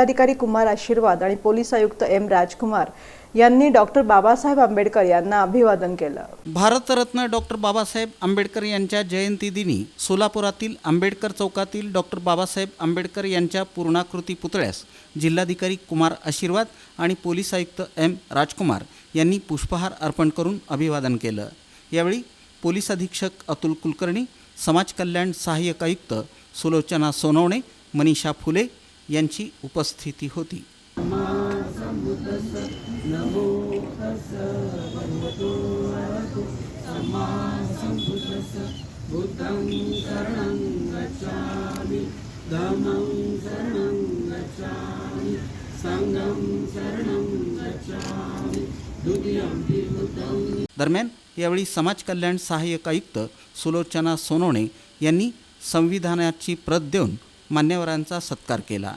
जिल्हाधिकारी कुमार आशीर्वाद आणि पोलीस आयुक्त एम राजकुमार यांनी डॉक्टर बाबासाहेब आंबेडकर यांना अभिवादन केलं. भारतरत्न डॉक्टर बाबासाहेब आंबेडकर यांच्या जयंतीदिनी सोलापुरातील आंबेडकर चौकातील डॉक्टर बाबासाहेब आंबेडकर यांच्या पूर्णाकृती पुतळ्यास जिल्हाधिकारी कुमार आशीर्वाद आणि पोलीस आयुक्त एम राजकुमार यांनी पुष्पहार अर्पण करून अभिवादन केलं. यावेळी पोलीस अधीक्षक अतुल कुलकर्णी समाज कल्याण सहाय्यक आयुक्त सुलोचना सोनवणे मनीषा फुले यांची उपस्थिती होती. दरम्यान यावेळी समाज कल्याण सहाय्यक आयुक्त सुलोचना सोनवणे यांनी संविधानाची प्रत देऊन मान्यवरांचा सत्कार केला.